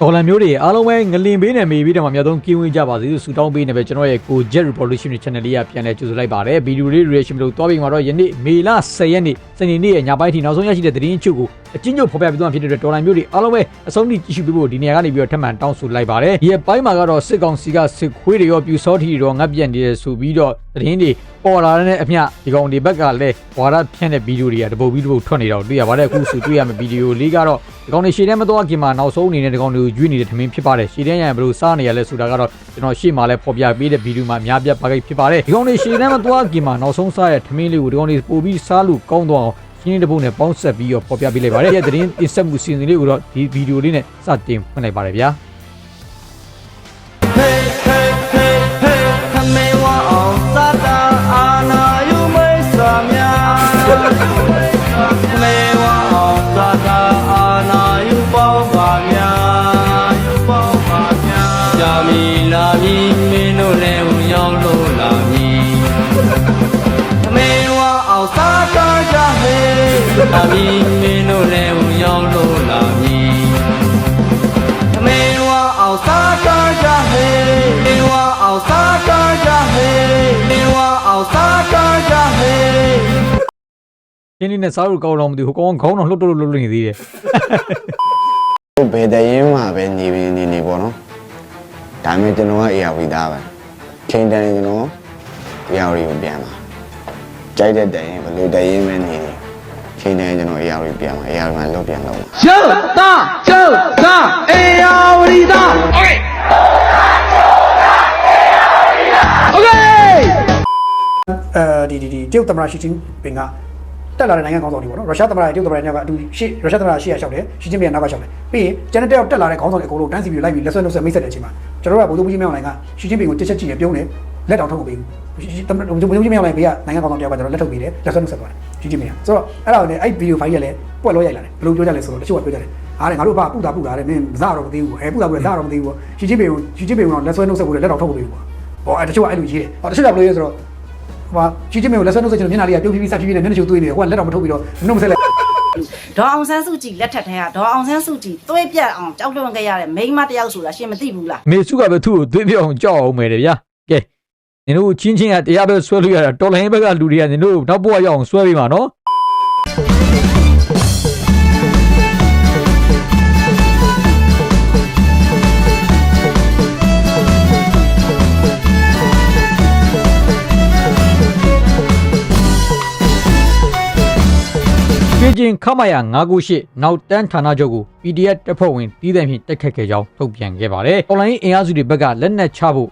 ဒေါ်လာမျိုးတွေအားလုံးပဲငလင်ပေးနေမေးပြီးတော့မှအများဆုံးကင်းဝေးကြပါစေလို့ဆုတောင်းပေးနေပဲကျွန်တော်ရဲ့ကို Jet Revolution Channel လေးကပြန်လဲကြိုဆိုလိုက်ပါတယ်ဗီဒီယိုလေး reaction လို့တွားပြီးမှာတော့ယနေ့မေလ10ရက်နေ့စနေနေ့ရဲ့ညပိုင်းထိနောက်ဆုံးရရှိတဲ့သတင်းချုပ်ကို အချင်းချုပ်ဖော်ပြပြီးသွားဖြစ်တဲ့အတွက်ဒေါ်လာမျိုးတွေအားလုံးပဲအဆုံးထိကြည့်ရှုပေးဖို့ဒီနေရာကနေပြီးတော့ထပ်မံတောင်းဆိုလိုက်ပါတယ်ဒီရဲ့ပိုင်းမှာကတော့စစ်ကောင်စီကစစ်ခွေးတွေရောပြူစောထီတွေရောငတ်ပြတ်နေတယ်ဆိုပြီးတော့သတင်းတွေပေါ်လာတဲ့အမျှဒီကောင်ဒီဘက်ကလည်းဝါရဖြန့်တဲ့ဗီဒီယိုတွေကတပုတ်ပြီးတပုတ်ထွက်နေတာကိုတွေ့ရပါတယ်အခုဆိုတွေ့ရမယ့်ဗီဒီယိုလေးကတော့ဒီကောင်တွေရှေ့ထဲမသွားခင်မှာနောက်ဆုံးအနေနဲ့ဒီကောင်တွေကိုရွေးနေတဲ့ထမင်းဖြစ်ပါတယ်ရှေ့ထဲရရင်ဘယ်လိုစားနေရလဲဆိုတာကတော့ကျွန်တော်ရှေ့မှာလည်းဖော်ပြပေးတဲ့ဗီဒီယိုမှာအများပြပါကိဖြစ်ပါတယ်ဒီကောင်တွေရှေ့ထဲမသွားခင်မှာနောက်ဆုံးစားရတဲ့ထမင်းလေးကိုဒီကောင်တွေပို့ပြီးစားလို့ကောင်းသွားအောင် ရှင်းတဲ့ပုံနဲ့ပေါင်းဆက်ပြီးတော့ဖော်ပြပေးလိုက်ပါတယ်ဒီသတင်းတင်ဆက်မှုစီစဉ်လေးကိုတော့ဒီဗီဒီယိုလေးနဲ့စတင်ဖွင့်လိုက်ပါတယ်ဗျာ Hey hey လာမီမင်းတို့လည်းဝင်ရောက်လို့လာမီအမေဝါအောင်စားကြကြဟေးမေဝါအောင်စားကြကြဟေးမေဝါအောင်စားကြကြဟေးရှင်းလေးနဲ့စားလို့ကောင်းတော့မသိဘူးဟိုကောင်ကခေါင်းတော့လှုပ်တော့လှုပ်လို့နေသေးတယ်ဟိုဘယ်တရင်မှာပဲနေပြီးနေနေပေါ့နော်ဒါပေမဲ့ကျွန်တော်ကအေယာဝီသားပဲချိန်တန်ကျွန်တော်အေယာဝီကိုပြန်ပါကြိုက်တဲ့တရင်ဘယ်လိုတရင်ပဲနေနေ ချိန်တန်ကျွန်တော်အေယာဝီပြန်ပါအေယာဝီမှာလွတ်ပြန်တော့ ရှုပ်သားရှုပ်သားအေယာဝရီသားโอเคโอเค အဲဒီဒီဒီတရုတ်သမ္မတရှီကျင်းပင်ကတက်လာတဲ့နိုင်ငံခေါင်းဆောင်တွေပေါ့နော်ရုရှားသမ္မတရဲ့တရုတ်သမ္မတညကအတူရှေ့ရုရှားသမ္မတရှေ့ရလျှောက်တယ်ရှီကျင်းပင်ကနောက်ကလျှောက်တယ်ပြီးရင်ကျန်တဲ့တယောက်တက်လာတဲ့ခေါင်းဆောင်တွေအကုန်လုံးတန်းစီပြီးလိုက်ပြီးလက်ဆွဲနှုတ်ဆက်မိတ်ဆက်တဲ့အချိန်မှာကျွန်တော်တို့ကဗိုလ်ချုပ်ကြီးမြောင်နိုင်ကရှီကျင်းပင်ကိုတစ်ချက်ကြည့်ရပြုံးတယ်လက်တောင်ထုတ်မပေးဘူးရှီသမ္မတဗိုလ်ချုပ်ကြီးမြောင်နိုင်ဘေးကနိုင်ငံခေါင်းဆောင်တယောက်ကကျွန်တော်လက်ထုတ်ပေးတယ်လက်ဆွဲနှုတ်ဆက်သွားတယ် ရှီကျင်းပင်ကဆိုတော့အဲ့ဒါကိုလည်းအဲ့ဗီဒီယိုဖိုင်ကလည်းပွက်လို့ရိုက်လာတယ်ဘယ်လိုပြောကြလဲဆိုတော့တချို့ကပြောကြတယ်အားတယ်ငါတို့ဘာပူတာပူတာတဲ့မင်းမစားတော့မသိဘူးအဲပူတာပူတာစားတော့မသိဘူးရှီကျင်းပင်ကိုရှီကျင်းပင်ကတော့လက်ဆွဲနှုတ်ဆက်ဖို့လက်တောင်ထုတ်မပေးဘူးပေါ့ဟောအဲတချို့ကအဲ့လိုရေးတယ်ဟောတချို့ကဘယ်လိုရေးဆိုတော့ဟိုမှာကြီးကြီးမေကိုလက်ဆွဲနှုတ်ဆက်ချင်မျက်နှာလေးကပြုတ်ပြီးပြီးဆက်ပြီးပြီးနဲ့မျက်နှာချိုသွေးနေတယ်ဟိုကလက်တော်မထုတ်ပြီးတော့နှုတ်မဆက်လိုက်ဒေါ်အောင်ဆန်းစုကြည်လက်ထက်ထဲကဒေါ်အောင်ဆန်းစုကြည်သွေးပြတ်အောင်ကြောက်လွန်ခဲ့ရတဲ့မိန်းမတစ်ယောက်ဆိုတာရှင်မသိဘူးလားမေစုကပဲသူ့ကိုသွေးပြောင်းကြောက်အောင်မယ်တဲ့ဗျာကဲ နင်တို့ချင်းချင်းကတရားပဲဆွဲလို့ရတာတော်လိုင်းဘက်ကလူတွေကနင်တို့နောက်ဘဝရောက်အောင်ဆွဲပေးပါနော်ပြည်ချင်းခမရ998နောက်တန်းဌာနချုပ်ကို PDF တပ်ဖွဲ့ဝင်တီးတဲ့ဖြင့်တိုက်ခတ်ခဲ့ကြောင်းထုတ်ပြန်ခဲ့ပါတယ်။ online အင်အားစုတွေဘက်ကလက်နက်ချဖို့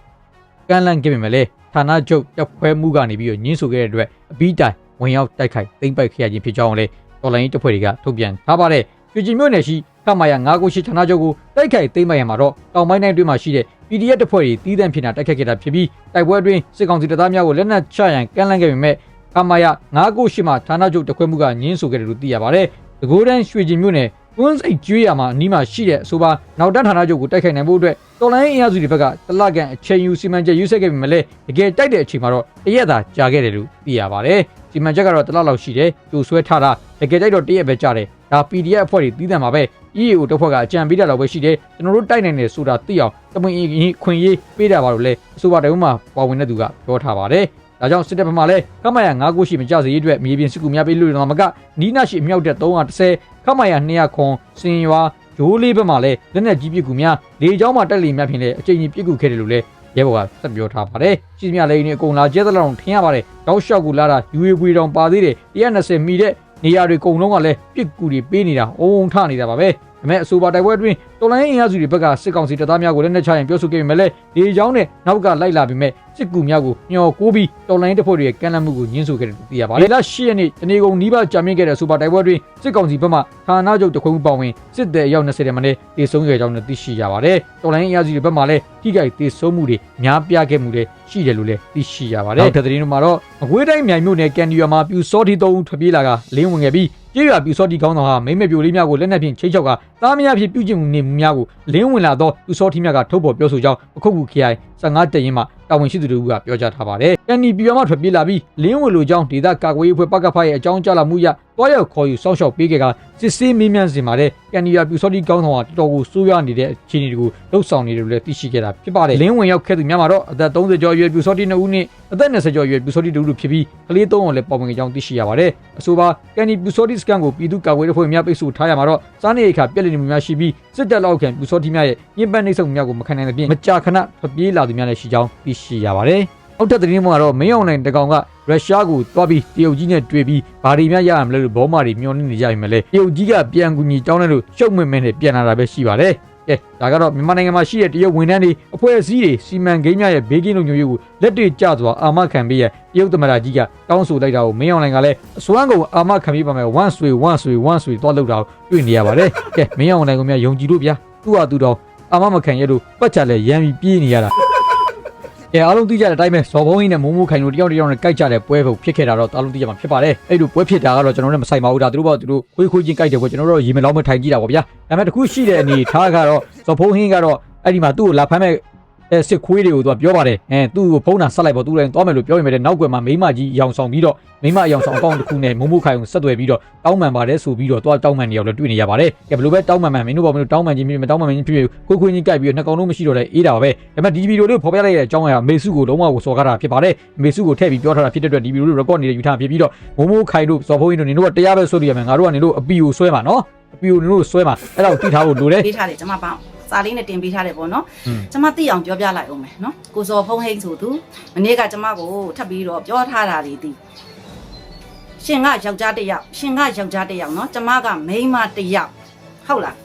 ကမ်းလှမ်းခဲ့ပေမဲ့လည်း ဌာနချုပ်တပ်ဖွဲ့မှုကနေပြီးတော့ညှင်းဆိုခဲ့တဲ့အတွက်အပြီးတိုင်ဝင်ရောက်တိုက်ခိုက်သိမ်းပိုက်ခဲ့ရခြင်းဖြစ်ကြောင်းလည်း online တပ်ဖွဲ့တွေကထုတ်ပြန်ထားပါတယ်။ပြည်ချင်းမြို့နယ်ရှိခမရ998ဌာနချုပ်ကိုတိုက်ခိုက်သိမ်းပိုက်ရမှာတော့တောင်ပိုင်းတိုင်းတွင်းမှာရှိတဲ့ PDF တပ်ဖွဲ့တွေတီးတဲ့ဖြင့်တိုက်ခိုက်ခဲ့တာဖြစ်ပြီးတိုက်ပွဲအတွင်းစစ်ကောင်စီတပ်သားများကိုလက်နက်ချရန်ကမ်းလှမ်းခဲ့ပေမဲ့ကမာယ998မှာဌာနချုပ်တခွဲမှုကညင်းဆိုခဲ့တယ်လို့သိရပါတယ်။တကိုးတန်းရွှေကျင်မြို့နယ် ကွန်းစိတ်ကျွေးရမှာအနီးမှာရှိတဲ့အဆိုပါနောက်တန်းဌာနချုပ်ကိုတိုက်ခိုက်နိုင်ဖို့အတွက်တော်လိုင်းအင်အားစုတွေဘက်ကတလကန်အချိန်ယူစီမံချက်ယူဆက်ခဲ့ပေမဲ့လည်းတကယ်တိုက်တဲ့အချိန်မှာတော့တရက်သာကြာခဲ့တယ်လို့သိရပါတယ်။စီမံချက်ကတော့တလလောက်ရှိတယ်။ကြိုဆွဲထားတာတကယ်တိုက်တော့တရက်ပဲကြာတယ်။ဒါ PDF အဖွဲ့တွေတီးတယ်မှာပဲ EAO တစ်ဖွဲ့ကအကြံပေးတာတော့ပဲရှိတယ်။ကျွန်တော်တို့တိုက်နိုင်တယ်ဆိုတာသိအောင်တမင်ရင်ခွင်ရေးပေးတာပါလို့လဲအဆိုပါတိုင်မှာပါဝင်တဲ့သူကပြောထားပါတယ်။ ဒါကြောင့်စစ်တပ်ဘက်မှလည်းခမရ9ခုရှိမကြစေရေးအတွက်မြေပြင်စစ်ကူများပေးလို့ရမှာမကနီးနာရှိအမြောက်တဲ့330ခမရ200ခွန်စင်ရွာဂျိုးလေးဘက်မှလည်းလက်နက်ကြီးပစ်ကူများလေကြောင်းမှတက်လီများဖြင့်လည်းအချိန်ကြီးပစ်ကူခဲ့တယ်လို့လည်းရဲဘော်ကဆက်ပြောထားပါတယ်။ရှိသမျှလည်းနေအကုန်လာကျဲသလောက်ထင်ရပါတယ်။တောက်လျှောက်ကူလာတာ UAV တောင်ပါသေးတယ်120မီတဲ့နေရာတွေအကုန်လုံးကလည်းပစ်ကူတွေပေးနေတာအုံုံထနေတာပါပဲ။ဒါပေမဲ့အဆိုပါတိုက်ပွဲအတွင်းတော်လိုင်းအင်အားစုတွေဘက်ကစစ်ကောင်စီတပ်သားများကိုလက်နက်ချရင်ပြောဆိုခဲ့ပေမဲ့လည်းလေကြောင်းနဲ့နောက်ကလိုက်လာပြီးမဲ့ စစ်ကူများကိုမျှော်ကိုးပြီးတော်လိုင်းတပ်ဖွဲ့တွေရဲ့ကမ်းလှမ်းမှုကိုညှင်းဆိုခဲ့တယ်လို့သိရပါတယ်။လ10ရက်နေ့တနေကုန်နီးပါးကြာမြင့်ခဲ့တဲ့စူပါတိုက်ပွဲအတွင်းစစ်ကောင်စီဘက်မှဌာနချုပ်တခွင်မှုပါဝင်စစ်သည်အယောက်20တဲ့မနဲ့တေဆုံးခဲ့ကြောင်းလည်းသိရှိရပါတယ်။တော်လိုင်းအင်အားစုတွေဘက်မှလည်းထိခိုက်တေဆုံးမှုတွေများပြားခဲ့မှုတွေရှိတယ်လို့လည်းသိရှိရပါတယ်။နောက်ထပ်သတင်းတွေမှာတော့အကွေးတိုင်းမြိုင်မြို့နယ်ကန်ဒီယာမှာပြူစောတီသုံးဦးထွက်ပြေးလာကလင်းဝင်ခဲ့ပြီးကျေးရွာပြူစောတီကောင်းဆောင်ဟာမိမ့်မဲ့ပြိုလေးများကိုလက်နက်ဖြင့်ချိတ်ချောက်ကသားမယားဖြင့်ပြုကျင့်မှုနေမှုများကိုလင်းဝင်လာသောပြူစောတီများကထုတ်ဖော်ပြောဆိုကြောင်းအခုခု KI 15တရင်မှတာဝန်ရှိသူတို့ကပြောကြားထားပါတယ်။ကန်ဒီပြူယာမှထွက်ပြေးလာပြီးလင်းဝင်လိုကြောင်းဒေသကာကွယ်ရေးအဖွဲ့ပကဖရဲ့အကြောင်းကြားလာမှုရ တွားရောက်ခေါ်ယူစောင့်ရှောက်ပေးခဲ့ကစစ်ဆေးမေးမြန်းစင်မှာတဲ့ကန်နီယာပြူစောတိကောင်းဆောင်ကတော်တော်ကိုစိုးရွားနေတဲ့အခြေအနေတွေကိုလှုပ်ဆောင်နေတယ်လို့လည်းသိရှိခဲ့တာဖြစ်ပါတယ်လင်းဝင်ရောက်ခဲ့သူများမှာတော့အသက်30ကျော်အရွယ်ပြူစောတိ2ဦးနဲ့အသက်20ကျော်အရွယ်ပြူစောတိ2ဦးတို့ဖြစ်ပြီးကလေး3ဦးလည်းပေါ်ဝင်ကြောင်းသိရှိရပါတယ်အဆိုပါကန်နီပြူစောတိစကန်ကိုပြည်သူ့ကာကွယ်ရေးဖွဲ့များပိတ်ဆို့ထားရမှာတော့စားနေအခါပြက်လက်နေမှုများရှိပြီးစစ်တပ်လောက်ခံပြူစောတိများရဲ့ညှဉ်းပန်းနှိပ်စက်မှုများကိုမခံနိုင်တဲ့ပြင်မကြာခဏထွက်ပြေးလာသူများလည်းရှိကြောင်းသိရှိရပါတယ် အောက်ထပ်သတင်းမှာတော့မင်းအောင်နိုင်တကောင်ကရုရှားကိုတွားပြီးတရုတ်ကြီးနဲ့တွေ့ပြီးဘာတွေများရရမလဲလို့ဘောမာတွေမျှော်လင့်နေကြပြီမလဲတရုတ်ကြီးကပြန်ကူညီတောင်းတယ်လို့ရှုပ်မင်းမင်းနဲ့ပြန်လာတာပဲရှိပါတယ်ကဲဒါကတော့မြန်မာနိုင်ငံမှာရှိတဲ့တရုတ်ဝန်ထမ်းတွေအဖွဲ့အစည်းတွေစီမံကိန်းများရဲ့ဘေးကင်းလုံခြုံရေးကိုလက်တွေ့ကျစွာအာမခံပေးရတရုတ်သမ္မတကြီးကတောင်းဆိုလိုက်တာကိုမင်းအောင်နိုင်ကလည်းအစွမ်းကုန်အာမခံပေးပါမယ်1ဆွေ1ဆွေ1ဆွေသွားလောက်တာကိုတွေ့နေရပါတယ်ကဲမင်းအောင်နိုင်ကမြယုံကြည်လို့ဗျာသူ့ဟာသူတော့အာမမခံရလို့ပတ်ချလဲရမ်းပြီးပြေးနေရတာ ကဲအားလုံးသိကြတဲ့အတိုင်းပဲဇော်ဘုံကြီးနဲ့မိုးမိုးခိုင်တို့တယောက်တစ်ယောက်နဲ့ကြိုက်ကြတဲ့ပွဲပုံဖြစ်ခဲ့တာတော့အားလုံးသိကြမှာဖြစ်ပါတယ်အဲ့လိုပွဲဖြစ်တာကတော့ကျွန်တော်တို့မဆိုင်ပါဘူးဒါသူတို့ဘာသူတို့ခွေးခွေးချင်းကြိုက်တယ်ပွဲကျွန်တော်တို့ရေမလောင်းမထိုင်ကြည့်တာပေါ့ဗျာဒါပေမဲ့တခုရှိတဲ့အနေထားကတော့ဇော်ဘုံဟင်းကတော့အဲ့ဒီမှာသူ့ကိုလာဖမ်းမဲ့ အဲစစ်ခွေးတွေကိုသူကပြောပါတယ်အဲသူ့ကိုဖုန်းတာဆက်လိုက်ပေါ့သူလည်းသွားမယ်လို့ပြောရင်ပဲနောက်ကွယ်မှာမိမကြီးအယောင်ဆောင်ပြီးတော့မိမအယောင်ဆောင်အကောင့်တစ်ခုနဲ့မိုးမိုးခိုင်ကိုဆက်သွယ်ပြီးတော့တောင်းပန်ပါတယ်ဆိုပြီးတော့သွားတောင်းပန်နေရောက်လည်းတွေ့နေရပါတယ်ကဲဘယ်လိုပဲတောင်းပန်မှန်မင်းတို့ဘာမင်းတို့တောင်းပန်ခြင်းဖြစ်မတောင်းပန်ခြင်းဖြစ်ခွေးခွေးချင်းကြိုက်ပြီးတော့နှစ်ကောင်လုံးမရှိတော့တဲ့အေးတာပါပဲဒါပေမဲ့ဒီဗီဒီယိုလေးကိုဖော်ပြလိုက်တဲ့အကြောင်းအရာမေစုကိုလုံးဝကိုစော်ကားတာဖြစ်ပါတယ်မေစုကိုထည့်ပြီးပြောထားတာဖြစ်တဲ့အတွက်ဒီဗီဒီယိုလေး record နေတဲ့ယူထားဖြစ်ပြီးတော့မိုးမိုးခိုင်တို့ဇော်ဖိုးကြီးတို့နေတို့ကတရားပဲဆိုလို့ရမယ်ငါတို့ကနေတို့အပီကိုဆွဲမှာနော်အပီကိုနေတို့ဆွဲမှာအဲ့ဒါကိုသိထားဖို့လိုတယ်ပေးထားတယ်ကျမပေါင်း စာလေးနဲ့တင်ပေးထားတယ်ပေါ့နော်อืมကျမသိအောင်ပြောပြလိုက်အောင်မယ်နော်ကိုစော်ဖုံးဟိတ်ဆိုသူမနေ့ကကျမကိုထပ်ပြီးတော့ပြောထားတာတွေဒီရှင်ကယောက်ျားတစ်ယောက်ရှင်ကယောက်ျားတစ်ယောက်နော်ကျမကမိန်းမတစ်ယောက်ဟုတ်လား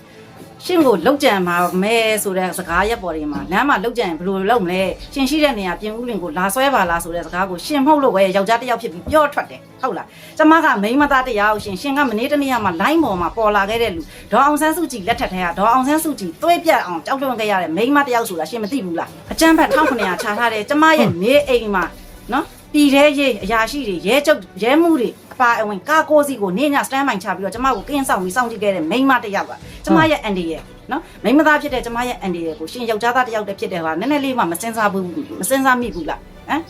ရှင်ကိုလောက်ကြံမှာမဲဆိုတဲ့စကားရက်ပေါ်တွေမှာလမ်းမှာလောက်ကြံဘယ်လိုလုပ်မလဲရှင်ရှိတဲ့နေရာပြင်ဦးလင်ကိုလာဆွဲပါလားဆိုတဲ့စကားကိုရှင်မဟုတ်လို့ပဲယောက်ျားတစ်ယောက်ဖြစ်ပြီးပြောထွက်တယ်ဟုတ်လားကျမကမိန်းမသားတစ်ယောက်ရှင်ရှင်ကမနေ့တနေ့ကမှလိုင်းပေါ်မှာပေါ်လာခဲ့တဲ့လူဒေါ်အောင်ဆန်းစုကြည်လက်ထက်ထဲကဒေါ်အောင်ဆန်းစုကြည်သွေးပြတ်အောင်ကြောက်လွန်ခဲ့ရတဲ့မိန်းမတစ်ယောက်ဆိုတာရှင်မသိဘူးလားအကျန်းဖက်1900ခြာထားတယ်ကျမရဲ့နေအိမ်မှာနော်ပြည်သေးရေးအရာရှိတွေရဲကျုပ်ရဲမှုတွေအ ပါအဝင်ကာကိုစီကိုနေညစတန်မိုင်ချပြီးတော့ကျမကိုကင်းဆောင်ပြီးစောင့်ကြည့်ခဲ့တဲ့မိန်းမတစ်ယောက်ကကျမရဲ့အန်ဒီရဲ့နော်မိန်းမသားဖြစ်တဲ့ကျမရဲ့အန်ဒီရဲ့ကိုရှင်ယောက်ျားသားတစ်ယောက်တည်းဖြစ်တယ်ဟာနည်းနည်းလေးမှမစင်စားဘူးမစင်စားမိဘူးလားဟမ်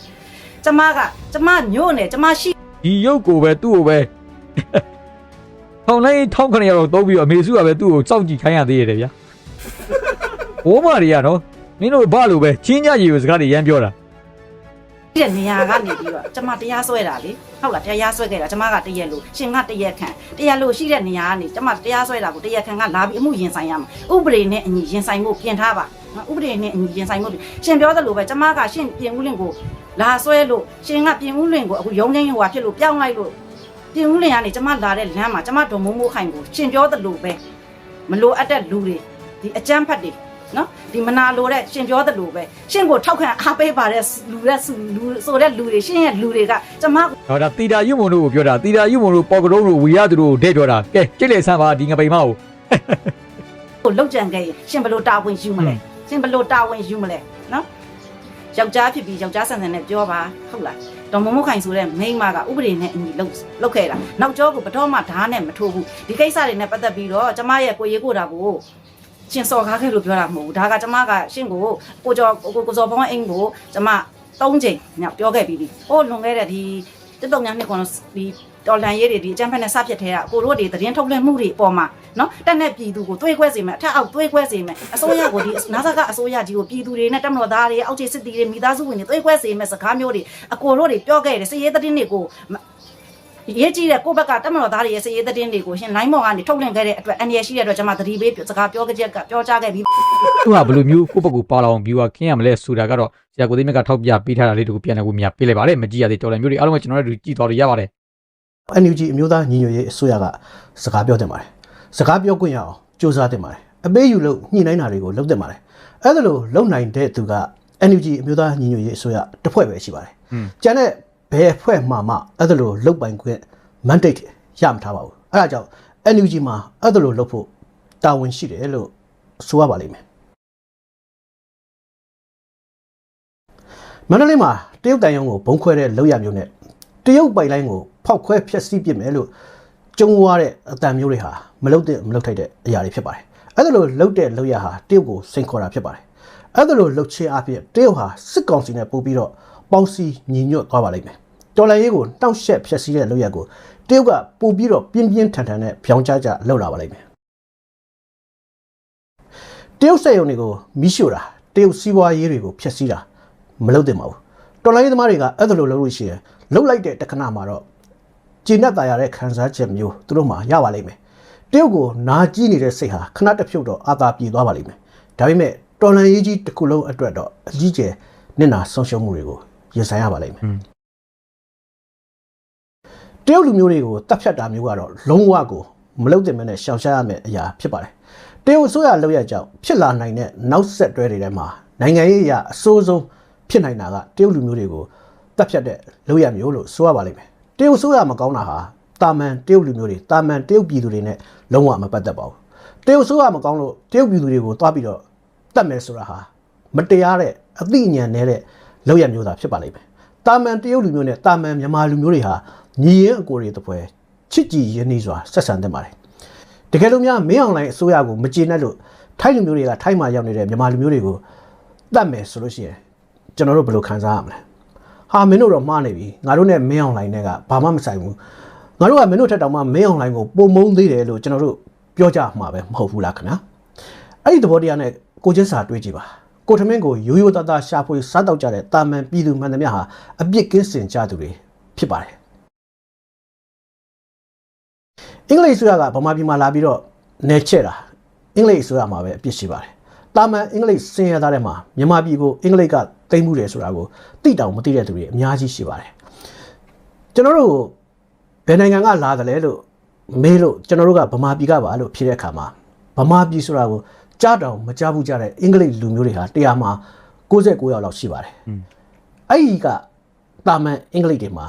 ကျမကကျမညို့နေကျမရှိဒီရုပ်ကိုပဲသူ့ကိုပဲထောင်လိုက်ထောင်ခဏရတော့သုံးပြီးတော့အမေစုကပဲသူ့ကိုစောင့်ကြည့်ခိုင်းရသေးရတယ်ဗျာဘိုးမတွေကတော့မင်းတို့ဘာလို့ပဲချင်းကြကြီးကိုစကားတွေရမ်းပြောတာ တဲ့နေရာကနေပြီးတော့ကျမတရားစွဲတာလေဟုတ်လားတရားစွဲခဲ့တာကျမကတရက်လို့ရှင်ကတရက်ခံတရက်လို့ရှိတဲ့နေရာကနေကျမတရားစွဲတာကိုတရက်ခံကလာပြီးအမှုရင်ဆိုင်ရမှာဥပဒေနဲ့အညီရင်ဆိုင်ဖို့ပြင်ထားပါနော်ဥပဒေနဲ့အညီရင်ဆိုင်ဖို့ရှင်ပြောသလိုပဲကျမကရှင်ပြင်ဦးလင်ကိုလာဆွဲလို့ရှင်ကပြင်ဦးလင်ကိုအခုရုံးချင်းဟိုဟာဖြစ်လို့ပြောင်းလိုက်လို့ပြင်ဦးလင်ကနေကျမလာတဲ့လမ်းမှာကျမဒေါ်မိုးမိုးခိုင်ကိုရှင်ပြောသလိုပဲမလိုအပ်တဲ့လူတွေဒီအကြမ်းဖက်တွေ နော်ဒီမနာလိုတဲ့ရှင်ပြောသလိုပဲရှင်ကိုထောက်ခံအားပေးပါတဲ့လူတဲ့လူဆိုတဲ့လူတွေရှင်ရဲ့လူတွေကကျမကိုဟောဒါတီတာယူမုံတို့ကိုပြောတာတီတာယူမုံတို့ပေါ်ကတုံးတို့ဝီရသူတို့ကိုဒဲပြောတာကဲကြည့်လေဆန်းပါဒီငပိန်မကိုကိုလောက်ကြံခဲ့ရင်ရှင်ဘယ်လို့တာဝန်ယူမလဲရှင်ဘယ်လို့တာဝန်ယူမလဲနော်ယောက်ျားဖြစ်ပြီးယောက်ျားဆန်ဆန်နဲ့ပြောပါဟုတ်လားဒေါ်မမခိုင်ဆိုတဲ့မိန်းမကဥပဒေနဲ့အညီလောက်လောက်ခဲ့တာနောက်ကျောကိုဘတော်မှဓာတ်နဲ့မထိုးဘူးဒီကိစ္စတွေနဲ့ပတ်သက်ပြီးတော့ကျမရဲ့ကိုရေးကိုတာကို ရှင်စော်ကားခဲ့လို့ပြောတာမဟုတ်ဘူးဒါကကျမကရှင်ကိုကိုကျော်ကိုကိုစော်ဘောင်းအင်းကိုကျမ၃ချိန်မြောက်ပြောခဲ့ပြီးပြီဟိုလွန်ခဲ့တဲ့ဒီတက်တော့ညနှစ်ကောင်ဒီတော်လန်ရေးတွေဒီအကျန်းဖက်နဲ့စပြစ်ထဲကကိုတို့တွေသတင်းထုတ်လွှင့်မှုတွေအပေါ်မှာနော်တက်နဲ့ပြည်သူကိုတွေးခွဲစေမယ်အထက်အောက်တွေးခွဲစေမယ်အစိုးရကိုဒီနာဇာကအစိုးရကြီးကိုပြည်သူတွေနဲ့တက်မတော်သားတွေအောက်ခြေစစ်တီတွေမိသားစုဝင်တွေတွေးခွဲစေမယ်စကားမျိုးတွေအကိုတို့တွေပြောခဲ့တယ်စည်ရေးသတင်းတွေကို ရေးကြည့်တဲ့ကိုယ့်ဘက်ကတက်မတော်သားတွေရဲ့စည်ရေးသတင်းတွေကိုရှင်လိုင်းမော်ကနေထုတ်လွှင့်ခဲ့တဲ့အတွက်အန်ရရှိတဲ့အတွက်ကျွန်မသတိပေးစကားပြောကြချက်ကပြောကြားခဲ့ပြီးသူကဘယ်လိုမျိုးကိုယ့်ဘက်ကိုပါလာအောင် viewer ခင်းရမလဲဆိုတာကတော့ဆရာကိုသိမြတ်ကထောက်ပြပေးထားတာလေးတခုပြန်လည်းကိုမြပေးလိုက်ပါတယ်မကြည့်ရသေးတော်လည်းမျိုးတွေအားလုံးကကျွန်တော်တို့ကြည့်တော်ရရပါတယ် NUG အမျိုးသားညီညွတ်ရေးအစိုးရကစကားပြောတင်ပါတယ်စကားပြောခွင့်ရအောင်စူးစမ်းတင်ပါတယ်အပေးယူလို့ညှိနှိုင်းတာတွေကိုလုပ်တင်ပါတယ်အဲ့ဒါလို့လုပ်နိုင်တဲ့သူက NUG အမျိုးသားညီညွတ်ရေးအစိုးရတစ်ဖွဲ့ပဲရှိပါတယ်ကျန်တဲ့ ဘယ်ဖွဲ့မှမှအဲ့ဒါလို့လုပ်ပိုင်ခွင့် mandate ရမထားပါဘူးအဲ့ဒါကြောင့် NUG မှာအဲ့ဒါလို့လုပ်ဖို့တာဝန်ရှိတယ်လို့ဆိုရပါလိမ့်မယ်မန္တလေးမှာတရုတ်တန်ယုံကိုဘုံခွဲတဲ့လောက်ရမျိုးနဲ့တရုတ်ပိုင်လိုင်းကိုဖောက်ခွဲဖျက်ဆီးပစ်မယ်လို့ကြုံရတဲ့အတန်မျိုးတွေဟာမလုတ်တဲ့မလုတ်ထိုက်တဲ့အရာတွေဖြစ်ပါတယ်။အဲ့ဒါလိုလုတ်တဲ့လောက်ရဟာတရုတ်ကိုစိန်ခေါ်တာဖြစ်ပါတယ်။အဲ့ဒါလိုလုတ်ချင်းအဖြစ်တရုတ်ဟာစစ်ကောင်စီနဲ့ပို့ပြီးတော့ ပေါင်းစည်းညီညွတ်သွားပါလိမ့်မယ်။တော်လိုင်းရေးကိုတောက်ရှက်ဖျက်ဆီးတဲ့လောက်ရကိုတတရုတ်ကပို့ပြီးတော့ပြင်းပြင်းထန်ထန်နဲ့ဖြောင်းချကြလောက်လာပါလိမ့်မယ်တရုတ်စက်ရုံတွေကိုမိရှို့တာတရုတ်စီးပွားရေးတွေကိုဖျက်ဆီးတာမလုပ်သင့်ပါဘူးတော်လိုင်းသမားတွေကအဲ့ဒါလိုလုပ်လို့ရှိရင်လှုပ်လိုက်တဲ့တခဏမှာတော့ကျေနပ်သာရတဲ့ခံစားချက်မျိုးသူတို့မှရပါလိမ့်မယ်တရုတ်ကိုနာကြည့်နေတဲ့စိတ်ဟာခဏတစ်ဖြုတ်တော့အာသာပြေသွားပါလိမ့်မယ်ဒါပေမဲ့တော်လန်ရေးကြီးတစ်ခုလုံးအတွက်တော့အကြီးကျယ်နစ်နာဆုံးရှုံးမှုတွေကို ရင်ဆိုင်ရပါလိမ့်မယ်တရုတ်လူမျိုးတွေကိုတတ်ဖြတ်တာမျိုးကတော့လုံးဝကိုမလုပ်သင့်မနဲ့ရှောင်ရှားရမယ့်အရာဖြစ်ပါတယ်။တရုတ်အစိုးရလုပ်ရကြောင်းဖြစ်လာနိုင်တဲ့နောက်ဆက်တွဲတွေထဲမှာနိုင်ငံရေးအရာအဆိုးဆုံးဖြစ်နိုင်တာကတရုတ်လူမျိုးတွေကိုတတ်ဖြတ်တဲ့လုပ်ရမျိုးလို့ဆိုရပါလိမ့်မယ်။တရုတ်အစိုးရမကောင်းတာဟာတာမန်တရုတ်လူမျိုးတွေတာမန်တရုတ်ပြည်သူတွေနဲ့လုံးဝမပတ်သက်ပါဘူး။တရုတ်အစိုးရမကောင်းလို့တရုတ်ပြည်သူတွေကိုတွားပြီးတော့တတ်မယ်ဆိုတာဟာမတရားတဲ့အသိဉာဏ်နဲ့တဲ့ လုပ်ရမျိုးသာဖြစ်ပါလိမ့်မယ်။တာမန်တရုတ်လူမျိုးနဲ့တာမန်မြန်မာလူမျိုးတွေဟာညီရင်အကိုတွေတပွဲချစ်ကြည်ရင်းနှီးစွာဆက်ဆံတဲ့ပါတယ်တကယ်လို့များမင်းအောင်လိုင်းအစိုးရကိုမကျေနပ်လို့ထိုင်းလူမျိုးတွေကထိုင်းမှာရောက်နေတဲ့မြန်မာလူမျိုးတွေကိုတတ်မယ်ဆိုလို့ရှိရင်ကျွန်တော်တို့ဘယ်လိုခံစားရမလဲဟာမင်းတို့တော့မှားနေပြီငါတို့နဲ့မင်းအောင်လိုင်းနဲ့ကဘာမှမဆိုင်ဘူးငါတို့ကမင်းတို့ထက်တောင်မှမင်းအောင်လိုင်းကိုပုံမုန်းသေးတယ်လို့ကျွန်တော်တို့ပြောကြမှာပဲမဟုတ်ဘူးလားခင်ဗျာအဲ့ဒီသဘောတရားနဲ့ကိုချင်းစာတွေးကြည့်ပါ ကိုထမင်းကိုရိုးရိုးသားသားရှာဖွေစားတော့ကြတဲ့တာမန်ပြည်သူမှန်သမျှဟာအပြစ်ကင်းစင်ကြသူတွေဖြစ်ပါတယ်အင်္ဂလိပ်ဆိုရကဗမာပြည်မှာလာပြီးတော့နေချက်တာအင်္ဂလိပ်ဆိုရမှာပဲအပြစ်ရှိပါတယ်တာမန်အင်္ဂလိပ်စင်ရသားထဲမှာမြန်မာပြည်ကိုအင်္ဂလိပ်ကတိမ့်မှုတယ်ဆိုတာကိုသိတောင်မသိတဲ့သူတွေအများကြီးရှိပါတယ်ကျွန်တော်တို့ဘယ်နိုင်ငံကလာတယ်လဲလို့မေးလို့ကျွန်တော်တို့ကဗမာပြည်ကပါလို့ဖြေတဲ့အခါမှာဗမာပြည်ဆိုတာကို ကြားတောင်မကြားဘူးကြတဲ့အင်္ဂလိပ်လူမျိုးတွေဟာတရားမှာ69ယောက်လောက်ရှိပါတယ်။အဲ့ဒီကတာမန်အင်္ဂလိပ်တွေမှာ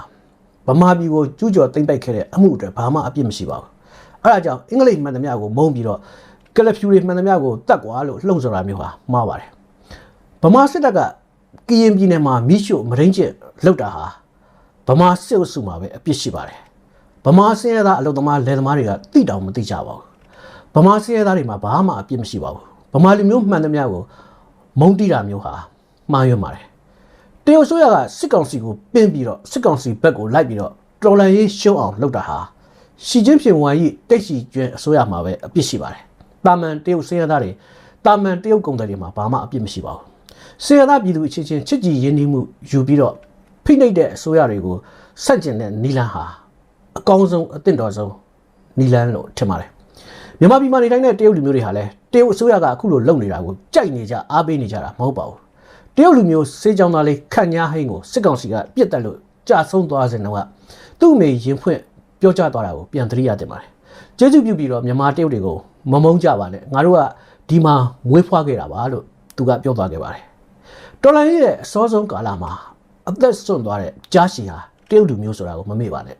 ဗမာပြည်ကိုကျူးကျော်သိမ့်ပိုက်ခဲ့တဲ့အမှုတွေဘာမှအပြစ်မရှိပါဘူး။အဲ့ဒါကြောင့်အင်္ဂလိပ်မှန်သမျှကိုမုန်းပြီးတော့ကလပ်ဖြူတွေမှန်သမျှကိုတတ်ကွာလို့လှုံ့ဆော်တာမျိုးဟာမှားပါတယ်။ဗမာစစ်တပ်ကကရင်ပြည်နယ်မှာမိရှုမရင်းကျက်လောက်တာဟာဗမာစစ်အုပ်စုမှာပဲအပြစ်ရှိပါတယ်။ဗမာစင်းရသားအလုပ်သမားလယ်သမားတွေကတိတောင်မသိကြပါဘူး။ ဗမာစရဲသားတွေမှာဘာမှအပြစ်မရှိပါဘူးဗမာလူမျိုးမှန်သမျှကိုမုန်းတိတာမျိုးဟာမှားရွံ့ပါတယ်တရုတ်ဆိုရကစစ်ကောင်စီကိုပင်းပြီးတော့စစ်ကောင်စီဘက်ကိုလိုက်ပြီးတော့တော်လန်ရေးရှုံးအောင်လုပ်တာဟာရှီကျင်းဖြစ်ဝါကြီးတိတ်ရှိကျွန်းအစိုးရမှာပဲအပြစ်ရှိပါတယ်တာမန်တရုတ်စရဲသားတွေတာမန်တရုတ်ကုန်တယ်တွေမှာဘာမှအပြစ်မရှိပါဘူးစရဲသားပြည်သူအချင်းချင်းချစ်ကြည်ရင်းနှီးမှုယူပြီးတော့ဖိနှိပ်တဲ့အစိုးရတွေကိုဆန့်ကျင်တဲ့နီလန်ဟာအကောင်းဆုံးအသင့်တော်ဆုံးနီလန်လို့ထင်ပါတယ် မြန်မာပြည်မှာနေတိုင်းတဲ့တရုတ်လူမျိုးတွေဟာလည်းတရုတ်အစိုးရကအခုလိုလုပ်နေတာကိုကြိုက်နေကြအားပေးနေကြတာမဟုတ်ပါဘူးတရုတ်လူမျိုးစေးကြောင်သားလေးခန့်ညာဟိန်းကိုစစ်ကောင်စီကပြစ်တက်လို့ကြာဆုံးသွားစဉ်တော့ကသူ့အမေရင်ဖွင့်ပြောကြားသွားတာကိုပြန်သတိရတင်ပါတယ်ကျေးဇူးပြုပြီးတော့မြန်မာတရုတ်တွေကိုမမုန်းကြပါနဲ့ငါတို့ကဒီမှာမွေးဖွားခဲ့တာပါလို့သူကပြောသွားခဲ့ပါတယ်တော်လိုင်းရဲ့အစောဆုံးကာလမှာအသက်ဆွန့်သွားတဲ့ကြားရှည်ဟာတရုတ်လူမျိုးဆိုတာကိုမမေ့ပါနဲ့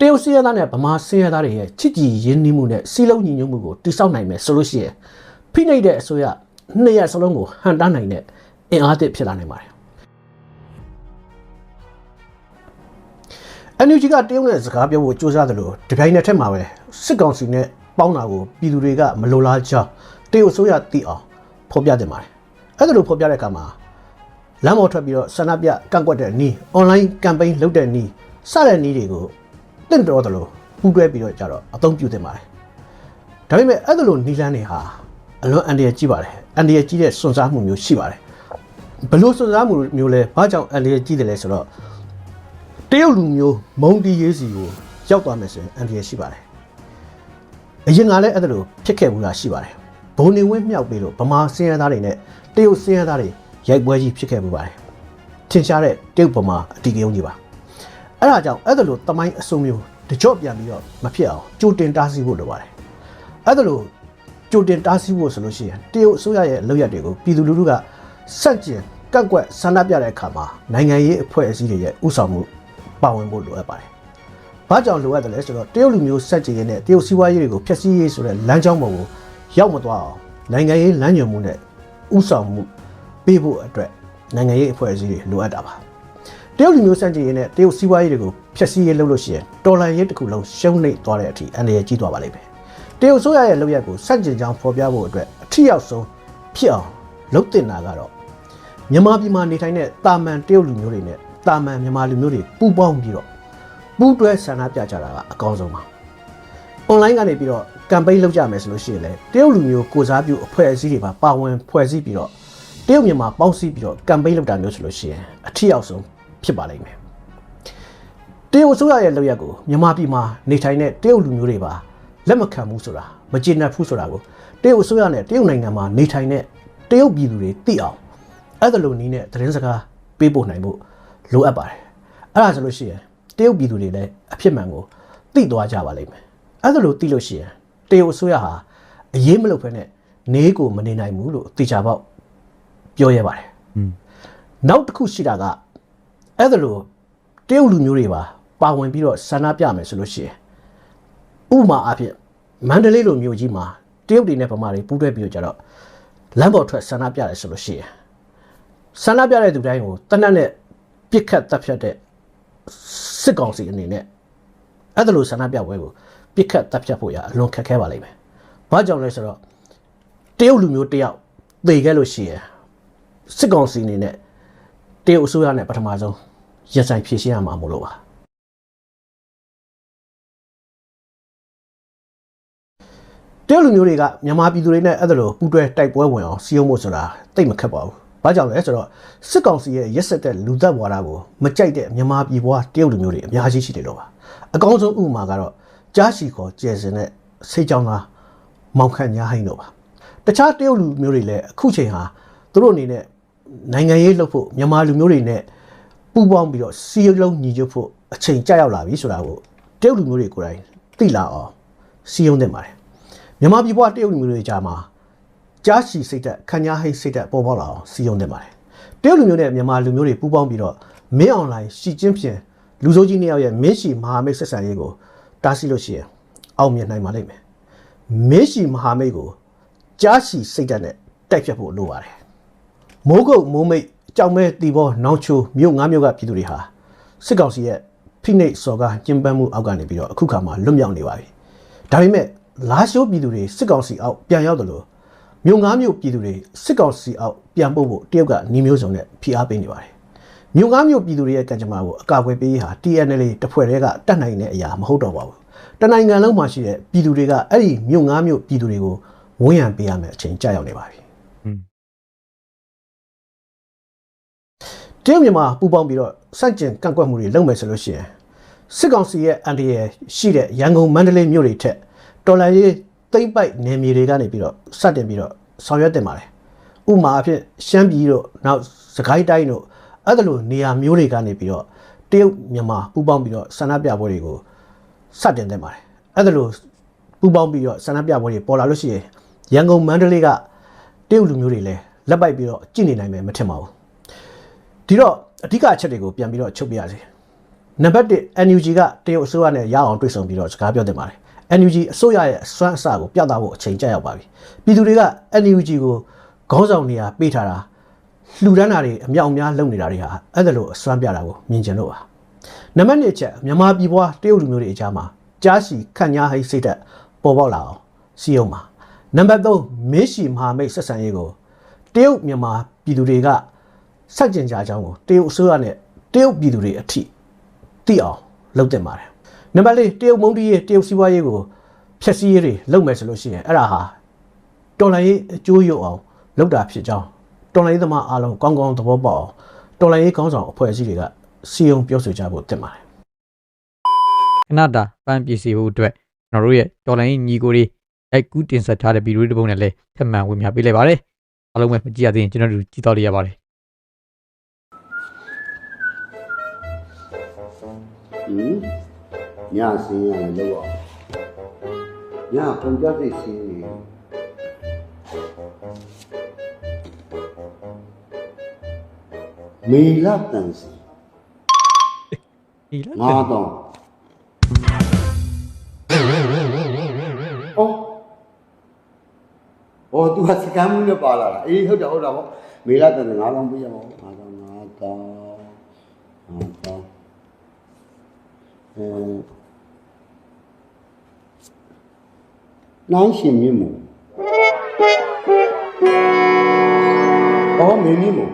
တရုတ်စီးရဲသားနဲ့ဗမာစီးရဲသားတွေရဲ့ချစ်ကြည်ရင်းနှီးမှုနဲ့စီလုံးညီညွတ်မှုကိုတိစောက်နိုင်မယ်ဆိုလို့ရှိရင်ဖိနှိပ်တဲ့အစိုးရနှစ်ရက်စလုံးကိုဟန်တားနိုင်တဲ့အင်အားသစ်ဖြစ်လာနိုင်ပါတယ်။ NUG ကတရုတ်နဲ့စကားပြောဖို့ကြိုးစားတယ်လို့ဒီပိုင်းနဲ့ထက်မှာပဲစစ်ကောင်စီနဲ့ပေါင်းတာကိုပြည်သူတွေကမလိုလားကြောင်းတရုတ်အစိုးရသိအောင်ဖော်ပြတင်ပါတယ်။အဲ့ဒါလိုဖော်ပြတဲ့အခါမှာလမ်းပေါ်ထွက်ပြီးတော့ဆန္ဒပြကန့်ကွက်တဲ့နီး online campaign လုပ်တဲ့နီးစတဲ့နီးတွေကို တင့်တော်တယ်လို့ပူးတွဲပြီးတော့ကြတော့အသုံးပြုသင့်ပါတယ်။ဒါပေမဲ့အဲ့ဒါလိုနီးလန်းတွေဟာအလွန်အန္တရာယ်ကြီးပါတယ်။အန္တရာယ်ကြီးတဲ့စွန့်စားမှုမျိုးရှိပါတယ်။ဘလို့စွန့်စားမှုမျိုးလဲဘာကြောင့်အန္တရာယ်ကြီးတယ်လဲဆိုတော့တရုတ်လူမျိုးမုံတီရေးစီကိုရောက်သွားမယ်ဆိုရင်အန္တရာယ်ရှိပါတယ်။အရင်ကလည်းအဲ့ဒါလိုဖြစ်ခဲ့ဘူးလားရှိပါတယ်။ဘုံနေဝင်းမြောက်ပြီးတော့ဗမာစင်းရဲသားတွေနဲ့တရုတ်စင်းရဲသားတွေရိုက်ပွဲကြီးဖြစ်ခဲ့မှုပါတယ်။ထင်ရှားတဲ့တရုတ်ဗမာအတီးကယုံကြီးပါ။ အဲ့ဒါကြောင့်အဲ့ဒါလိုတမိုင်းအစုံမျိုးတကြော့ပြန်ပြီးတော့မဖြစ်အောင်ကြိုတင်တားဆီးဖို့လိုပါတယ်။အဲ့ဒါလိုကြိုတင်တားဆီးဖို့ဆိုလို့ရှိရင်တရုတ်အစိုးရရဲ့လုပ်ရက်တွေကိုပြည်သူလူထုကစန့်ကျင်ကန့်ကွက်ဆန္ဒပြတဲ့အခါမှာနိုင်ငံရေးအဖွဲ့အစည်းတွေရဲ့ဥဆောင်မှုပါဝင်ဖို့လိုအပ်ပါတယ်။ဘာကြောင့်လိုအပ်တယ်လဲဆိုတော့တရုတ်လူမျိုးစက်ကြည်ရေးနဲ့တရုတ်စီးပွားရေးတွေကိုဖျက်ဆီးရေးဆိုတဲ့လမ်းကြောင်းပေါ်ကိုရောက်မသွားအောင်နိုင်ငံရေးလမ်းညွှန်မှုနဲ့ဥဆောင်မှုပေးဖို့အတွက်နိုင်ငံရေးအဖွဲ့အစည်းတွေလိုအပ်တာပါ တရုတ်လူမျိုးစံကြည်ရေးနဲ့တရုတ်စီးပွားရေးတွေကိုဖျက်ဆီးရေးလုပ်လို့ရှိရင်တော်လန်ရေးတစ်ခုလုံးရှုံးနိမ့်သွားတဲ့အထိအန္တရာယ်ကြီးသွားပါလိမ့်မယ်တရုတ်ဆိုရရဲ့လုပ်ရက်ကိုစန့်ကျင်ကြောင်းဖော်ပြဖို့အတွက်အထီရောက်ဆုံးဖြစ်အောင်လုပ်တင်တာကတော့မြန်မာပြည်မှာနေထိုင်တဲ့တာမန်တရုတ်လူမျိုးတွေနဲ့တာမန်မြန်မာလူမျိုးတွေပူးပေါင်းပြီးတော့ပူးတွဲဆန္ဒပြကြတာကအကောင်းဆုံးပါ online ကနေပြီးတော့ campaign လုပ်ကြမယ်ဆိုလို့ရှိရင်လည်းတရုတ်လူမျိုးကိုစားပြုအဖွဲ့အစည်းတွေပါပါဝင်ဖွဲ့စည်းပြီးတော့တရုတ်မြန်မာပေါင်းစည်းပြီးတော့ campaign လုပ်တာမျိုးဆိုလို့ရှိရင်အထီရောက်ဆုံး ဖြစ်ပါလိမ့်မယ်တရုတ်အစိုးရရဲ့လုပ်ရက်ကိုမြန်မာပြည်မှာနေထိုင်တဲ့တရုတ်လူမျိုးတွေပါလက်မခံဘူးဆိုတာမကျေနပ်ဘူးဆိုတာကိုတရုတ်အစိုးရနဲ့တရုတ်နိုင်ငံမှာနေထိုင်တဲ့တရုတ်ပြည်သူတွေသိအောင်အဲ့ဒါလိုနည်းနဲ့သတင်းစကားပေးပို့နိုင်ဖို့လိုအပ်ပါတယ်အဲ့ဒါဆိုလို့ရှိရင်တရုတ်ပြည်သူတွေလည်းအဖြစ်မှန်ကိုသိသွားကြပါလိမ့်မယ်အဲ့ဒါလို့သိလို့ရှိရင်တရုတ်အစိုးရဟာအရေးမလုပ်ဖ ೇನೆ နေကိုမနေနိုင်ဘူးလို့တေချာပေါက်ပြောရပါတယ်။နောက်တစ်ခုရှိတာက အဲ့ဒါလို့တရုတ်လူမျိုးတွေပါပါဝင်ပြီးတော့ဆန္ဒပြမယ်ဆိုလို့ရှိရင်ဥပမာအဖြစ်မန္တလေးလိုမျိုးကြီးမှာတရုတ်တွေနဲ့ဗမာတွေပူးတွဲပြီးတော့ကြတော့လမ်းပေါ်ထွက်ဆန္ဒပြတယ်ဆိုလို့ရှိရင်ဆန္ဒပြတဲ့သူတိုင်းကိုတနက်နဲ့ပြစ်ခတ်တပ်ဖြတ်တဲ့စစ်ကောင်စီအနေနဲ့အဲ့ဒါလို့ဆန္ဒပြပွဲကိုပြစ်ခတ်တပ်ဖြတ်ဖို့ရအလွန်ခက်ခဲပါလိမ့်မယ်။ဘာကြောင့်လဲဆိုတော့တရုတ်လူမျိုးတယောက်သေခဲ့လို့ရှိရင်စစ်ကောင်စီအနေနဲ့ တရုတ်အစိုးရနဲ့ပထမဆုံးရင်ဆိုင်ဖြည့်ရှင်းရမှာမို့လို့ပါတရုတ်လူမျိုးတွေကမြန်မာပြည်သူတွေနဲ့အဲ့ဒါလိုပူးတွဲတိုက်ပွဲဝင်အောင်စီယုံဖို့ဆိုတာတိတ်မခက်ပါဘူး။ဘာကြောင့်လဲဆိုတော့စစ်ကောင်စီရဲ့ရက်စက်တဲ့လူသက်ဝါဒကိုမကြိုက်တဲ့မြန်မာပြည်ဘွားတရုတ်လူမျိုးတွေအများကြီးရှိတယ်လို့ပါ။အကောင်းဆုံးဥပမာကတော့ကြားရှိခေါ်ကျယ်စင်တဲ့စိတ်ကြောင်းသားမောင်ခန့်ညာဟိုင်းတို့ပါ။တခြားတရုတ်လူမျိုးတွေလည်းအခုချိန်ဟာသူတို့အနေနဲ့ နိုင်ငံရေးလှုပ်ဖို့မြန်မာလူမျိုးတွေနဲ့ပူးပေါင်းပြီးတော့စီးလုံးညီညွတ်ဖို့အချိန်ကြာရောက်လာပြီဆိုတာကိုတရုတ်လူမျိုးတွေကိုယ်တိုင်သိလာအောင်စီးရုံးတင်ပါတယ်။မြန်မာပြည်ဘဝတရုတ်လူမျိုးတွေကြားမှာကြားရှိစိတ်သက်ခညာဟိတ်စိတ်သက်ပေါ်ပေါက်လာအောင်စီယုံတင်ပါတယ်တရုတ်လူမျိုးနဲ့မြန်မာလူမျိုးတွေပူးပေါင်းပြီးတော့မင်းအွန်လိုင်းရှီချင်းဖြင့်လူစိုးကြီးနှစ်ယောက်ရဲ့မင်းရှီမဟာမိတ်ဆက်ဆံရေးကိုတားဆီးလို့ရှိရင်အောင်မြင်နိုင်ပါလိမ့်မယ်မင်းရှီမဟာမိတ်ကိုကြားရှိစိတ်သက်နဲ့တိုက်ဖြတ်ဖို့လိုပါတယ် မိုးကုတ်မိုးမိတ်ကြောင်မဲတီဘောနောင်ချိုမြို့ငါးမြို့ကပြည်သူတွေဟာစစ်ကောင်စီရဲ့ဖိနှိပ်စော်ကားညှဉ်းပန်းမှုအောက်ကနေပြီးတော့အခုခါမှလွတ်မြောက်နေပါပြီဒါပေမဲ့လာရှိုးပြည်သူတွေစစ်ကောင်စီအောက်ပြန်ရောက်တယ်လို့မြို့ငါးမြို့ပြည်သူတွေစစ်ကောင်စီအောက်ပြန်ပို့ဖို့တရုတ်ကနှီးမျိုးစုံနဲ့ဖိအားပေးနေပါတယ်။မြို့ငါးမြို့ပြည်သူတွေရဲ့ကံကြမ္မာကိုအကာအကွယ်ပေးရေးဟာ TNL တစ်ဖွဲ့တည်းကတတ်နိုင်တဲ့အရာမဟုတ်တော့ပါဘူး။တနိုင်ငံလုံးမှာရှိတဲ့ပြည်သူတွေကအဲ့ဒီမြို့ငါးမြို့ပြည်သူတွေကိုဝန်ရံပေးရမယ်အချိန်ကြာရောက်နေပါပြီ။ တရုတ်မြန်မာပူးပေါင်းပြီးတော့စန့်ကျင်ကန့်ကွက်မှုတွေလုပ်မယ်ဆိုလို့ရှိရင်စစ်ကောင်စီရဲ့အန်တီရဲ့ရှိတဲ့ရန်ကုန်မန္တလေးမြို့တွေထက်တော်လန်ရေးသိမ့်ပိုက်နယ်မြေတွေကနေပြီးတော့စတင်ပြီးတော့ဆောင်ရွက်တင်ပါတယ်။ဥပမာအဖြစ်ရှမ်းပြည်တို့နောက်စကိုင်းတိုင်းတို့အဲ့ဒါလိုနေရာမျိုးတွေကနေပြီးတော့တရုတ်မြန်မာပူးပေါင်းပြီးတော့ဆန္ဒပြပွဲတွေကိုစတင်တင်ပါတယ်။အဲ့ဒါလိုပူးပေါင်းပြီးတော့ဆန္ဒပြပွဲတွေပေါ်လာလို့ရှိရင်ရန်ကုန်မန္တလေးကတရုတ်လူမျိုးတွေလည်းလက်ပိုက်ပြီးတော့ကြည်နေနိုင်မယ်မထင်ပါဘူး။ ဒီတော့အဓိကအချက်တွေကိုပြန်ပြီးတော့ချုပ်ပြရစီ။နံပါတ်1 NUG ကတရုတ်အစိုးရနဲ့ရအောင်တွေ့ဆုံပြီးတော့စကားပြောတင်ပါတယ်။ NUG အစိုးရရဲ့အစွမ်းအစကိုပြသဖို့အချိန်ကြာရောက်ပါပြီ။ပြည်သူတွေက NUG ကိုခေါင်းဆောင်နေရာပေးထားတာလှူဒန်းတာတွေအမြောက်အများလုပ်နေတာတွေဟာအဲ့ဒါလိုအစွမ်းပြတာကိုမြင်ကျင်လို့ပါ။နံပါတ်2ချက်မြန်မာပြည်ပွားတရုတ်လူမျိုးတွေအကြားမှာကြားရှိခန့်ညားဟိတ်စိတ်သက်ပေါ်ပေါက်လာအောင်စီယုံပါ။နံပါတ်3မင်းရှိမဟာမိတ်ဆက်ဆံရေးကိုတရုတ်မြန်မာပြည်သူတွေက စက်ကျင်ကြအကြောင်းကိုတရုတ်အစိုးရနဲ့တရုတ်ပြည်သူတွေအထိသိအောင်လုပ်တင်ပါတယ်။နံပါတ်4တရုတ်မုံတီးရေးတရုတ်စီးပွားရေးကိုဖျက်ဆီးရေးတွေလုပ်မယ်ဆိုလို့ရှိရင်အဲ့ဒါဟာတော်လိုင်းရေးအကျိုးရုပ်အောင်လုပ်တာဖြစ်ကြောင်းတော်လိုင်းရေးသမားအားလုံးကောင်းကောင်းသဘောပေါက်အောင်တော်လိုင်းရေးကောင်းဆောင်အဖွဲ့အစည်းတွေကစီယုံပြောဆိုကြဖို့တင်ပါတယ်ခဏတာပန်းပြည်စီဖို့အတွက်ကျွန်တော်တို့ရဲ့တော်လိုင်းညီကိုတွေရိုက်ကူးတင်ဆက်ထားတဲ့ဗီဒီယိုတစ်ပုဒ်နဲ့လည်းထပ်မံဝင်ပြပေးလိုက်ပါတယ်အားလုံးပဲမကြည့်ရသေးရင်ကျွန်တော်တို့ကြည့်တော့လိုက်ရပါတယ် ဟင်ညစင်းရလို့ပေါ့ညပုံကြစိတ်စင်းနေမေလာတန်စီမေလာငါတော့အော်အော် तू ကစကမ်းမှုနဲ့ပါလာတာအေးဟုတ်တယ်ဟုတ်တာပေါ့မေလာတန်စီ9000ပေးရမှာပေါ့9000 9000 9000 ဟိုနိုင်ရှင်မြင့်မို့အော်မင်းမြင့်မို့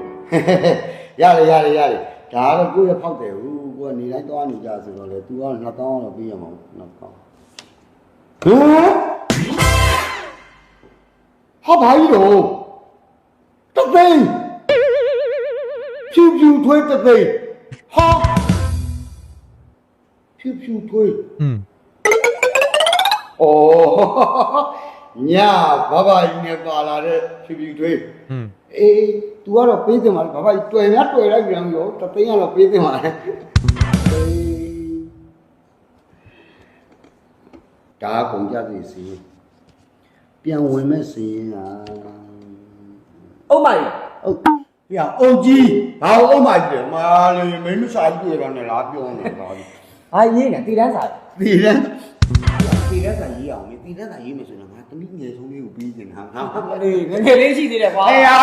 ရတယ်ရတယ်ရတယ်ဒါကတော့ကိုယ့်ရဖောက်တယ်ဟူကိုကနေတိုင်းသွားနေကြဆိုတော့လေ तू က2000တော့ပေးရမှာ2000ဟိုဟာဘာကြီးတော့တသိန်းဖြူဖြူထွေးတသိန်းဟာ ဖြူဖြူထွေး อืม ဩညာဘာဘာကြီးနဲ့ပါလာတဲ့ဖြူဖြူထွေး อืม အေး तू ကတော့ပေးတင်ပါလေဘာဘာကြီးတွေ့များတွေ့လိုက်ပြန်ရောတသိန်းကတော့ပေးတင်ပါလေအေးဒါကကုန်ကြစီစီပြန်ဝင်မဲ့စီရင်ဟာ အုံးမကြီး ဟုတ်ပြအုတ်ကြီးဘာအုတ်မကြီးလဲမာလေမင်းမစားကြည့်ရတော့နဲ့လားပြောနေတာကြီး ဟာရေးနေတီတန်းစားဒီတဲ့ဒီတဲ့ဆိုင်ရေးအောင်လေဒီတဲ့ဆိုင်ရေးမယ်ဆိုတော့ငါတမိငယ်ဆုံးလေးကိုပြီးနေတာဟာအေးငယ်ငယ်လေးရှိသေးတယ်ကွာအေးဟာ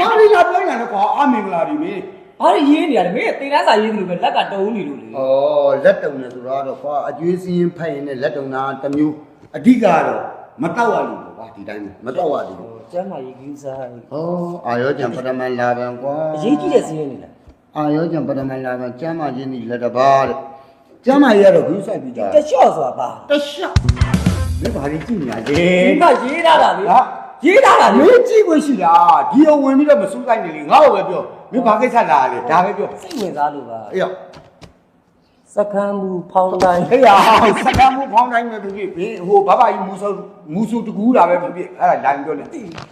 ဘာလို့လာပြောနေတာကွာအမင်္ဂလာဒီမေးဘာလို့ရေးနေရလဲမင်းတီတန်းစားရေးသလိုပဲလက်ကတုံးနေလို့လေဩလက်တုံနေဆိုတော့ကွာအကျွေးစင်းဖက်ရင်လည်းလက်တုံတာတစ်မျိုးအဓိကတော့မတောက်ရလို့ကွာဒီတိုင်းမတောက်ရဘူးကျမ်းမာရေးကြီးစားဩအာရောကြံပရမန်လာဗံကွာအရေးကြီးတဲ့စီးရင်နေလားအာရောကြံပရမန်လာဗံကျမ်းမာခြင်းဒီလက်တပါတဲ့ ကျမ်းမာရေးကတော့ဘူးဆိုင်ပြီးသားတလျှော့ဆိုတာပါတရှော့မင်းဘာလို့ကြည့်နေရလဲဒီကရေးထားတာလေဟာရေးထားတာမလေင်းကြည့်ခွင့်ရှိလားဒီအောင်ဝင်ပြီးတော့မစိုးကိုင်းနေလေငါ့ကိုပဲပြောမင်းဘာကိစ္စလာလဲဒါပဲပြောစိတ်ဝင်စားလို့ပါအေးရစကမ်းမှုဖောင်းတိုင်း ဟေးရစကမ်းမှုဖောင်းတိုင်းပဲဖြစ်ဖြစ်ဟိုဘဘကြီးမူဆူမူဆူတကူးတာပဲဖြစ်ဖြစ်အဲ့ဒါလိုင်းပြောနေ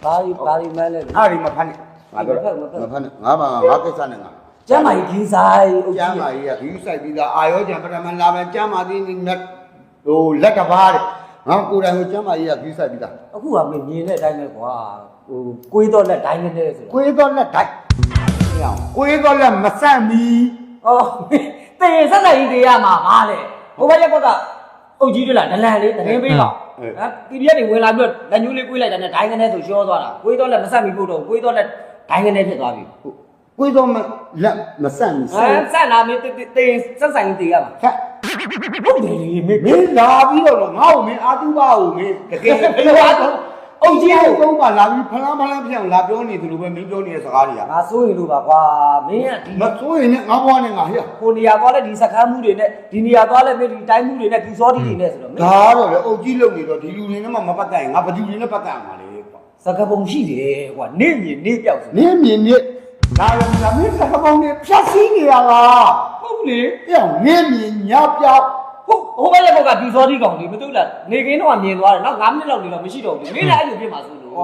ဘာလို့ဘာလို့မဲလဲအဲ့ဒီမဖတ်နဲ့ငါပြောမဖတ်နဲ့ငါပါငါကိစ္စနဲ့ငါ ကျမ်းမာရေးကြီးစားအုပ်ကျကြီးမ်းမာကြီးကဒီစိုက်ပြီးသားအာရောကြံပရမန်လာပဲကျမ်းမာသည်နိဟိုလက်တပါးတဲ့ငါကိုယ်တိုင်ကိုကျမ်းမာကြီးကဒီစိုက်ပြီးသားအခုကမင်းမြင်တဲ့အတိုင်းပဲကွာဟိုကိုွေးတော့လက်တိုင်းနဲ့ဆိုတော့ကိုယ်တော့လက်တိုက်ဟေးအောင်ကိုယ်တော့လက်မဆန့်မီအော်တေဆက်ဆက်ကြီးတေးရမှာပါလေဟိုဘက်ရက်ကအုပ်ကြီးတွေလားဒလန်လေးတရင်ပေးကောင်ဟမ် PDF တွေဝင်လာပြီးတော့လက်ညှိုးလေးကွေးလိုက်တာနဲ့ဒိုင်းကနေဆိုရှောသွားတာကွေးတော့လက်မဆက်မီဖို့တော့ကွေးတော့လက်ဒိုင်းကနေဖြစ်သွားပြီကိုယ်တော့ လက်မဆန့်မီဟမ်ဆက်လာမင်းတေးဆက်ဆိုင်တေးရမှာဆက်ဟုတ်တယ်လေမင်းမင်းလာပြီးတော့ငါ့ကိုမင်းအာတူပါကိုမင်းတကယ်ဘယ်လိုအားတော့အုပ်ကြီးအဲ့ကိုကုန်းပါလာပြီးဖလားဖလားပြောင်းလာပြောနေတယ်လို့ပဲမင်းပြောနေတဲ့စကားတွေကငါစိုးရင်လို့ပါကွာမင်းကဒီမစိုးရင်လည်းငါဘွားနဲ့ငါဟဲ့ကိုနေရာသွားလဲဒီစကမ်းမှုတွေနဲ့ဒီနေရာသွားလဲမင်းဒီတိုင်းမှုတွေနဲ့ဒီစောတီတွေနဲ့ဆိုတော့မင်းဒါကတော့လေအုတ်ကြီးလုံနေတော့ဒီလူတွေနဲ့မှမပတ်သက်ရင်ငါဘယ်သူတွေနဲ့ပတ်သက်မှာလဲကွာစကပုံရှိတယ်ကွာနေမြင်နေပြောက်ဆိုနင်းမြင်မြစ် ဒါလည်းငါမင်းစကားပေါင်းနဲ့ဖြတ်စည်းနေရလားဟုတ်လေအဲ့နင်းမြင်ညပြောက်ဟုတ်ဟိုဘက်လည်းဘောကဒီစောတီကောင်ဒီမတူလားနေကင်းတော့မြင်သွားတယ်နောက်9မိနစ်လောက်နေတော့မရှိတော့ဘူးမင်းလည်းအဲ့လိုဖြစ်မှာဆိုလို့ ဩ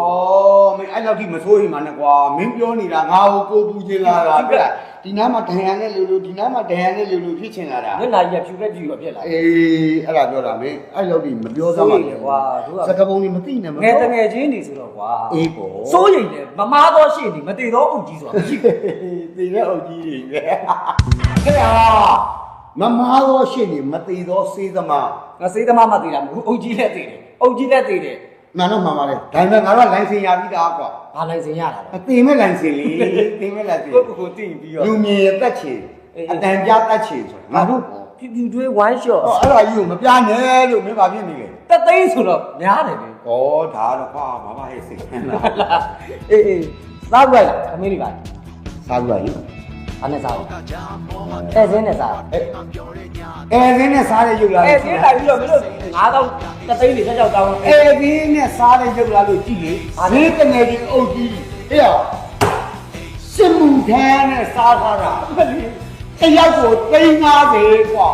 မင်းအဲ့လောက်ထိမစိုးရင်မှနဲ့ကွာမင်းပြောနေတာငါ့ကိုကိုပူချင်လာတာပြလားဒီနားမှာဒဏ်ရာနဲ့လူလူဒီနားမှာဒဏ်ရာနဲ့လူလူဖြစ်ချင်လာတာမျက်နှာကြီးကဖြူပဲဖြူပဲဖြစ်လာအေးအဲ့ဒါပြောတာမင်းအဲ့လောက်ဒီမပြောစမ်းပါနဲ့ကွာတို့ကစကားပုံကြီးမသိနဲ့မငယ်တငယ်ချင်းနေဆိုတော့ကွာအေးပေါ့စိုးရိမ်တယ်မမားတော့ရှေ့နေမတည်တော့အုပ်ကြီးဆိုတာမရှိဘူးသိတဲ့အုပ်ကြီးတွေပဲခဲ့ရမမားတော့ရှင်းနေမသေးတော့စေးသမားငါစေးသမားမတည်တာမဟုတ်ဘူးအုပ်ကြီးလည်းတည်တယ်အုပ်ကြီးလည်းတည်တယ် မှန်တော့မှန်ပါလေဒါပေမဲ့ငါတို့ကလိုင်စင်ရပြီးသားကွာဘာလိုက်စင်ရတာလဲအသိမဲ့လိုင်စင်လေးသိမဲ့လိုင်စင်ကိုကိုကိုတည်ပြီးတော့လူမြင်ရတက်ချေအတန်ပြတက်ချေဆိုငါတို့ဖြူဖြူတွေးဝမ်းလျှော့ဟောအဲ့ဒါကြီးကိုမပြနဲ့လို့မင်းပါဖြစ်နေလေတက်သိန်းဆိုတော့များတယ်လေဩဒါတော့ကွာဘာမှဟဲ့စိတ်လားအေးအေးစားကြိုက်လားအမေးလေးပါစားကြရည် အားနဲ့စားအောင်အဲစင်းနဲ့စား အဲအဲင်းနဲ့စားတဲ့ရုပ်လား အဲစင်းလိုက်ပြီးတော့မင်းတို့9000တက်သိန်းတွေချက်ချောက်တောင်း အဲဒီနဲ့စားတဲ့ရုပ်လားလို့ကြည့်လေဈေးတငယ်ကြီးအုပ်ကြီးအေးရစစ်မှုထမ်းနဲ့စားထားတာတယောက်ကို350กว่า